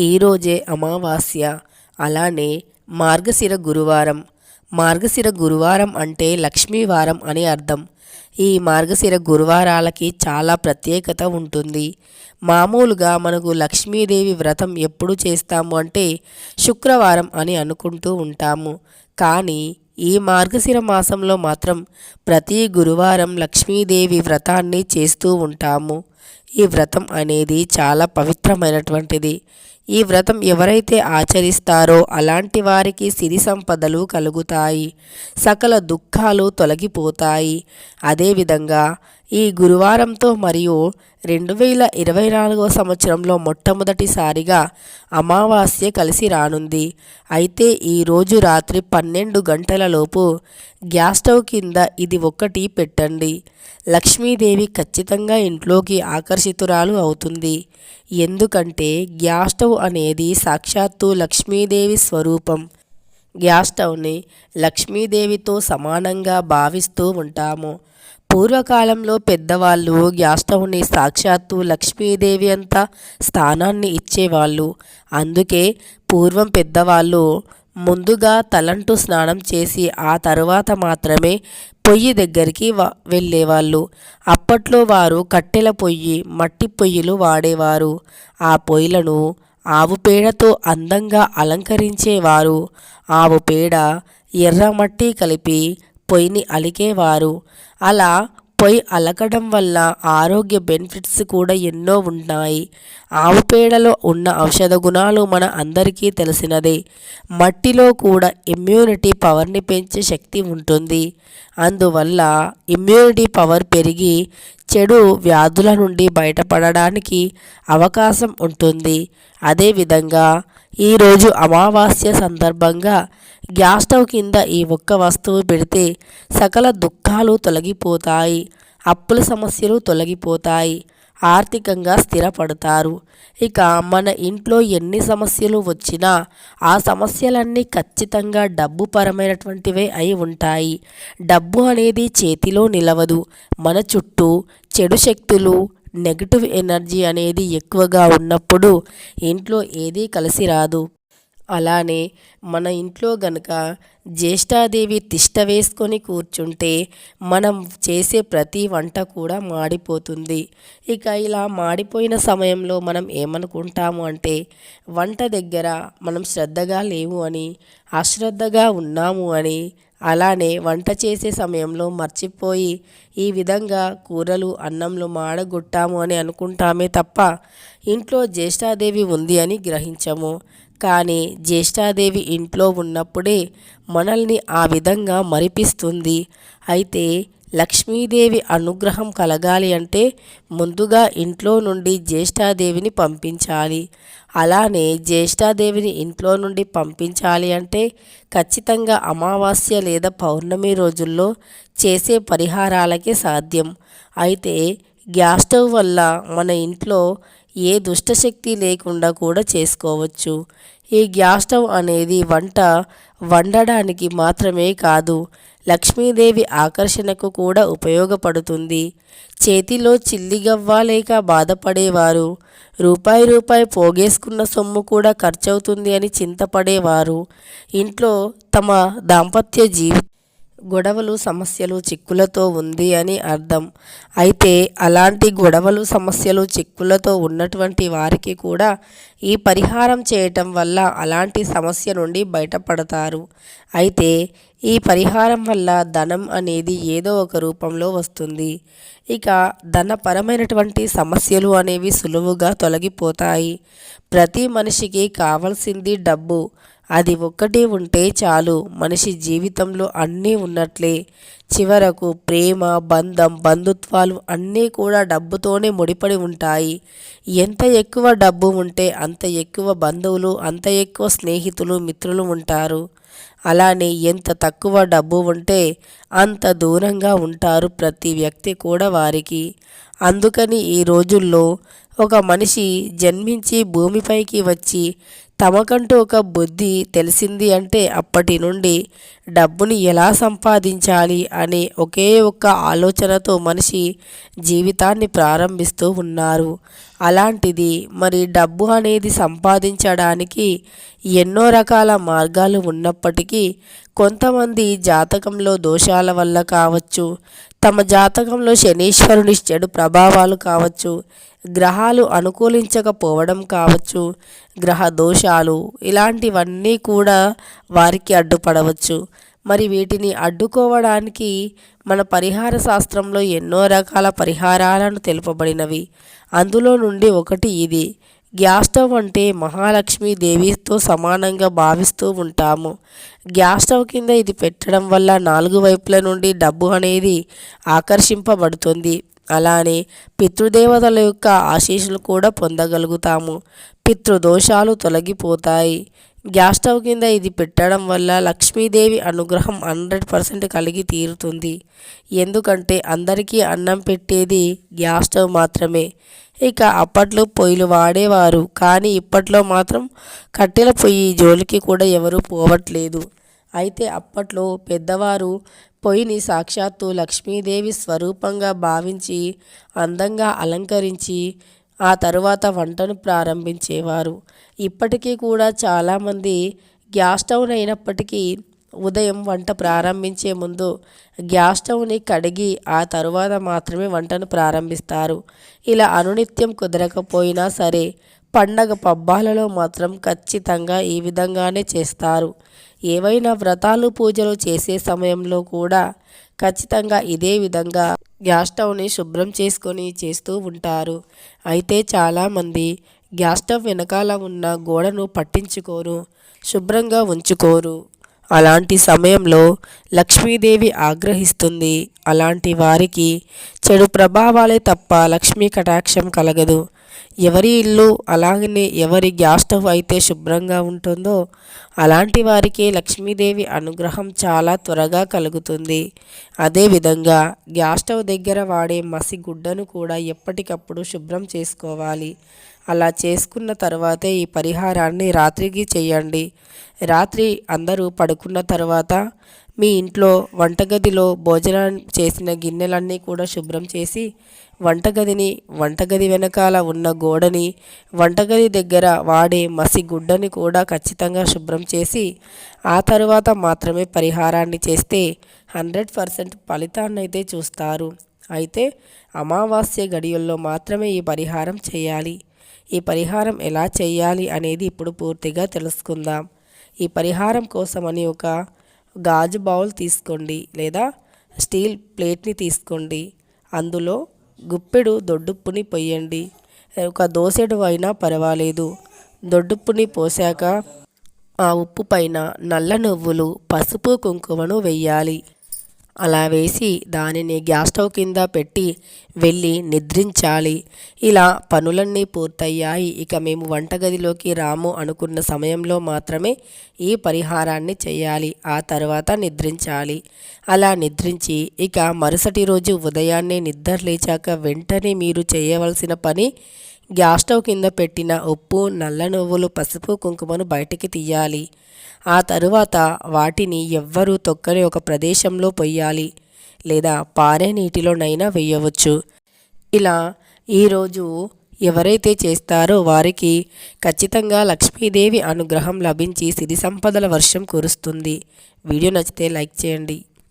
ఈరోజే అమావాస్య. అలానే మార్గశిర గురువారం. మార్గశిర గురువారం అంటే లక్ష్మీవారం అని అర్థం. ఈ మార్గశిర గురువారాలకి చాలా ప్రత్యేకత ఉంటుంది. మామూలుగా మనకు లక్ష్మీదేవి వ్రతం ఎప్పుడు చేస్తాము అంటే శుక్రవారం అని అనుకుంటూ ఉంటాము. కానీ ఈ మార్గశిర మాసంలో మాత్రం ప్రతి గురువారం లక్ష్మీదేవి వ్రతాన్ని చేస్తూ ఉంటాము. ఈ వ్రతం అనేది చాలా పవిత్రమైనటువంటిది. ఈ వ్రతం ఎవరైతే ఆచరిస్తారో అలాంటి వారికి సిరి సంపదలు కలుగుతాయి. సకల దుఃఖాలు తొలగిపోతాయి. అదేవిధంగా ఈ గురువారంతో మరియు రెండు వేల ఇరవై నాలుగవ సంవత్సరంలో మొట్టమొదటిసారిగా అమావాస్య కలిసి రానుంది. అయితే ఈరోజు రాత్రి పన్నెండు గంటలలోపు గ్యాస్ స్టవ్ కింద ఇది ఒక్కటి పెట్టండి. లక్ష్మీదేవి ఖచ్చితంగా ఇంట్లోకి ఆకర్షితురాలు అవుతుంది. ఎందుకంటే గ్యాస్ స్టవ్ అనేది సాక్షాత్తు లక్ష్మీదేవి స్వరూపం. గ్యాస్ స్టవ్ని లక్ష్మీదేవితో సమానంగా భావిస్తూ ఉంటాము. పూర్వకాలంలో పెద్దవాళ్ళు గ్యాస్ స్టవ్ని సాక్షాత్తు లక్ష్మీదేవి అంత స్థానాన్ని ఇచ్చేవాళ్ళు. అందుకే పూర్వం పెద్దవాళ్ళు ముందుగా తలంటు స్నానం చేసి ఆ తరువాత మాత్రమే పొయ్యి దగ్గరికి వెళ్ళేవాళ్ళు. అప్పట్లో వారు కట్టెల పొయ్యి మట్టి పొయ్యిలు వాడేవారు. ఆ పొయ్యిలను ఆవు పేడతో అందంగా అలంకరించేవారు. ఆవు పేడ ఎర్రమట్టి కలిపి పొయ్యిని అలికేవారు. అలా పొయ్యి అలకడం వల్ల ఆరోగ్య బెనిఫిట్స్ కూడా ఎన్నో ఉన్నాయి. ఆవు పేడలో ఉన్న ఔషధ గుణాలు మన అందరికీ తెలిసినదే. మట్టిలో కూడా ఇమ్యూనిటీ పవర్ని పెంచే శక్తి ఉంటుంది. అందువల్ల ఇమ్యూనిటీ పవర్ పెరిగి చెడు వ్యాధుల నుండి బయటపడడానికి అవకాశం ఉంటుంది. అదేవిధంగా ఈరోజు అమావాస్య సందర్భంగా గ్యాస్ స్టవ్ కింద ఈ ఒక్క వస్తువు పెడితే సకల దుఃఖాలు తొలగిపోతాయి అప్పుల సమస్యలు తొలగిపోతాయి. ఆర్థికంగా స్థిరపడతారు. ఇక మన ఇంట్లో ఎన్ని సమస్యలు వచ్చినా ఆ సమస్యలన్నీ ఖచ్చితంగా డబ్బు పరమైనటువంటివే అయి ఉంటాయి. డబ్బు అనేది చేతిలో నిలవదు. మన చుట్టూ చెడు శక్తులు నెగిటివ్ ఎనర్జీ అనేది ఎక్కువగా ఉన్నప్పుడు ఇంట్లో ఏదీ కలిసి రాదు. అలానే మన ఇంట్లో గనక జ్యేష్ఠాదేవి తిష్ట వేసుకొని కూర్చుంటే మనం చేసే ప్రతి వంట కూడా మాడిపోతుంది. ఇక ఇలా మాడిపోయిన సమయంలో మనం ఏమనుకుంటాము అంటే వంట దగ్గర మనం శ్రద్ధగా లేవు అని అశ్రద్ధగా ఉన్నాము అని అలానే వంట చేసే సమయంలో మర్చిపోయి ఈ విధంగా కూరలు అన్నంలు మాడగొట్టాము అని అనుకుంటామే తప్ప ఇంట్లో జ్యేష్ఠాదేవి ఉంది అని గ్రహించము. కానీ జ్యేష్ఠాదేవి ఇంట్లో ఉన్నప్పుడే మనల్ని ఆ విధంగా మరిపిస్తుంది. అయితే లక్ష్మీదేవి అనుగ్రహం కలగాలి అంటే ముందుగా ఇంట్లో నుండి జ్యేష్ఠాదేవిని పంపించాలి. అలానే జ్యేష్ఠాదేవిని ఇంట్లో నుండి పంపించాలి అంటే ఖచ్చితంగా అమావాస్య లేదా పౌర్ణమి రోజుల్లో చేసే పరిహారాలకే సాధ్యం. అయితే గ్యాస్ స్టవ్ వల్ల మన ఇంట్లో ఏ దుష్టశక్తి లేకుండా కూడా చేసుకోవచ్చు. ఈ గ్యాస్ స్టవ్ అనేది వంట వండడానికి మాత్రమే కాదు లక్ష్మీదేవి ఆకర్షణకు కూడా ఉపయోగపడుతుంది. చేతిలో చిల్లిగవ్వ లేక బాధపడేవారు రూపాయి రూపాయి పోగేసుకున్న సొమ్ము కూడా ఖర్చవుతుంది అని చింతపడేవారు. ఇంట్లో తమ దాంపత్య జీవి గొడవలు సమస్యలు చిక్కులతో ఉంది అని అర్థం. అయితే అలాంటి గొడవలు సమస్యలు చిక్కులతో ఉన్నటువంటి వారికి కూడా ఈ పరిహారం చేయటం వల్ల అలాంటి సమస్య నుండి బయటపడతారు. అయితే ఈ పరిహారం వల్ల ధనం అనేది ఏదో ఒక రూపంలో వస్తుంది. ఇక ధనపరమైనటువంటి సమస్యలు అనేవి సులువుగా తొలగిపోతాయి. ప్రతి మనిషికి కావాల్సింది డబ్బు. అది ఒక్కటి ఉంటే చాలు. మనిషి జీవితంలో అన్నీ ఉన్నట్లే. చివరకు ప్రేమ బంధం బంధుత్వాలు అన్నీ కూడా డబ్బుతోనే ముడిపడి ఉంటాయి. ఎంత ఎక్కువ డబ్బు ఉంటే అంత ఎక్కువ బంధువులు అంత ఎక్కువ స్నేహితులు మిత్రులు ఉంటారు. అలానే ఎంత తక్కువ డబ్బు ఉంటే అంత దూరంగా ఉంటారు ప్రతి వ్యక్తి కూడా వారికి. అందుకని ఈ రోజుల్లో ఒక మనిషి జన్మించి భూమిపైకి వచ్చి తమకంటూ ఒక బుద్ధి తెలిసింది అంటే అప్పటి నుండి డబ్బుని ఎలా సంపాదించాలి అనే ఒకే ఒక్క ఆలోచనతో మనిషి జీవితాన్ని ప్రారంభిస్తూ ఉన్నారు. అలాంటిది మరి డబ్బు అనేది సంపాదించడానికి ఎన్నో రకాల మార్గాలు ఉన్నప్పటికీ కొంతమంది జాతకంలో దోషాల వల్ల కావచ్చు తమ జాతకంలో శనీశ్వరుని చెడు ప్రభావాలు కావచ్చు గ్రహాలు అనుకూలించకపోవడం కావచ్చు గ్రహ దోషాలు ఇలాంటివన్నీ కూడా వారికి అడ్డుపడవచ్చు. మరి వీటిని అడ్డుకోవడానికి మన పరిహార శాస్త్రంలో ఎన్నో రకాల పరిహారాలను తెలుపబడినవి. అందులో నుండి ఒకటి ఇది. గ్యాస్ స్టవ్ అంటే మహాలక్ష్మి దేవితో సమానంగా భావిస్తూ ఉంటాము. గ్యాస్ స్టవ్ కింద ఇది పెట్టడం వల్ల నాలుగు వైపుల నుండి డబ్బు అనేది ఆకర్షింపబడుతుంది. అలానే పితృదేవతల యొక్క ఆశీస్సులు కూడా పొందగలుగుతాము. పితృదోషాలు తొలగిపోతాయి. గ్యాస్ స్టవ్ కింద ఇది పెట్టడం వల్ల లక్ష్మీదేవి అనుగ్రహం హండ్రెడ్ పర్సెంట్ కలిగి తీరుతుంది. ఎందుకంటే అందరికీ అన్నం పెట్టేది గ్యాస్ స్టవ్ మాత్రమే. ఇక అప్పట్లో పొయ్యిలు వాడేవారు. కానీ ఇప్పట్లో మాత్రం కట్టెల పొయ్యి జోలికి కూడా ఎవరూ పోవట్లేదు. అయితే అప్పట్లో పెద్దవారు పొయ్యిని సాక్షాత్తు లక్ష్మీదేవి స్వరూపంగా భావించి అందంగా అలంకరించి ఆ తరువాత వంటను ప్రారంభించేవారు. ఇప్పటికీ కూడా చాలామంది గ్యాస్ స్టవ్ అయినప్పటికీ ఉదయం వంట ప్రారంభించే ముందు గ్యాస్ స్టవ్ని కడిగి ఆ తరువాత మాత్రమే వంటను ప్రారంభిస్తారు. ఇలా అనునిత్యం కుదరకపోయినా సరే పండగ పబ్బాలలో మాత్రం ఖచ్చితంగా ఈ విధంగానే చేస్తారు. ఏవైనా వ్రతాలు పూజలు చేసే సమయంలో కూడా ఖచ్చితంగా ఇదే విధంగా గ్యాస్ స్టవ్ని శుభ్రం చేసుకొని చేస్తూ ఉంటారు. అయితే చాలామంది గ్యాస్ స్టవ్ వెనకాల ఉన్న గోడను పట్టించుకోరు శుభ్రంగా ఉంచుకోరు. అలాంటి సమయంలో లక్ష్మీదేవి ఆగ్రహిస్తుంది. అలాంటి వారికి చెడు ప్రభావాలే తప్ప లక్ష్మీ కటాక్షం కలగదు. ఎవరి ఇల్లు అలాగనే ఎవరి గ్యాస్ స్టవ్ అయితే శుభ్రంగా ఉంటుందో అలాంటి వారికి లక్ష్మీదేవి అనుగ్రహం చాలా త్వరగా కలుగుతుంది. అదేవిధంగా గ్యాస్ స్టవ్ దగ్గర వాడే మసి గుడ్డను కూడా ఎప్పటికప్పుడు శుభ్రం చేసుకోవాలి. అలా చేసుకున్న తర్వాతే ఈ పరిహారాన్ని రాత్రికి చేయండి. రాత్రి అందరూ పడుకున్న తర్వాత మీ ఇంట్లో వంటగదిలో భోజనం చేసిన గిన్నెలన్నీ కూడా శుభ్రం చేసి వంటగదిని వంటగది వెనకాల ఉన్న గోడని వంటగది దగ్గర వాడే మసి గుడ్డని కూడా ఖచ్చితంగా శుభ్రం చేసి ఆ తరువాత మాత్రమే పరిహారాన్ని చేస్తే హండ్రెడ్ పర్సెంట్ ఫలితాన్ని అయితే చూస్తారు. అయితే అమావాస్య గడియల్లో మాత్రమే ఈ పరిహారం చేయాలి. ఈ పరిహారం ఎలా చేయాలి అనేది ఇప్పుడు పూర్తిగా తెలుసుకుందాం. ఈ పరిహారం కోసమని ఒక గాజు బౌల్ తీసుకోండి లేదా స్టీల్ ప్లేట్ని తీసుకోండి. అందులో గుప్పెడు దొడ్డుప్పుని పొయ్యండి. ఒక దోసెడు అయినా పర్వాలేదు. దొడ్డుప్పుని పోసాక ఆ ఉప్పు పైన నల్ల నువ్వులు పసుపు కుంకుమను వెయ్యాలి. అలా వేసి దానిని గ్యాస్ స్టవ్ కింద పెట్టి వెళ్ళి నిద్రించాలి. ఇలా పనులన్నీ పూర్తయ్యాయి. ఇక మేము వంటగదిలోకి రాము అనుకున్న సమయంలో మాత్రమే ఈ పరిహారాన్ని చేయాలి. ఆ తర్వాత నిద్రించాలి. అలా నిద్రించి ఇక మరుసటి రోజు ఉదయాన్నే నిద్ర లేచాక వెంటనే మీరు చేయవలసిన పని గ్యాస్ స్టవ్ కింద పెట్టిన ఉప్పు నల్ల నువ్వులు పసుపు కుంకుమను బయటికి తీయాలి. ఆ తరువాత వాటిని ఎవ్వరూ తొక్కని ఒక ప్రదేశంలో పొయ్యాలి లేదా పారే నీటిలోనైనా వేయవచ్చు. ఇలా ఈరోజు ఎవరైతే చేస్తారో వారికి ఖచ్చితంగా లక్ష్మీదేవి అనుగ్రహం లభించి సిరి సంపదల వర్షం కురుస్తుంది. వీడియో నచ్చితే లైక్ చేయండి.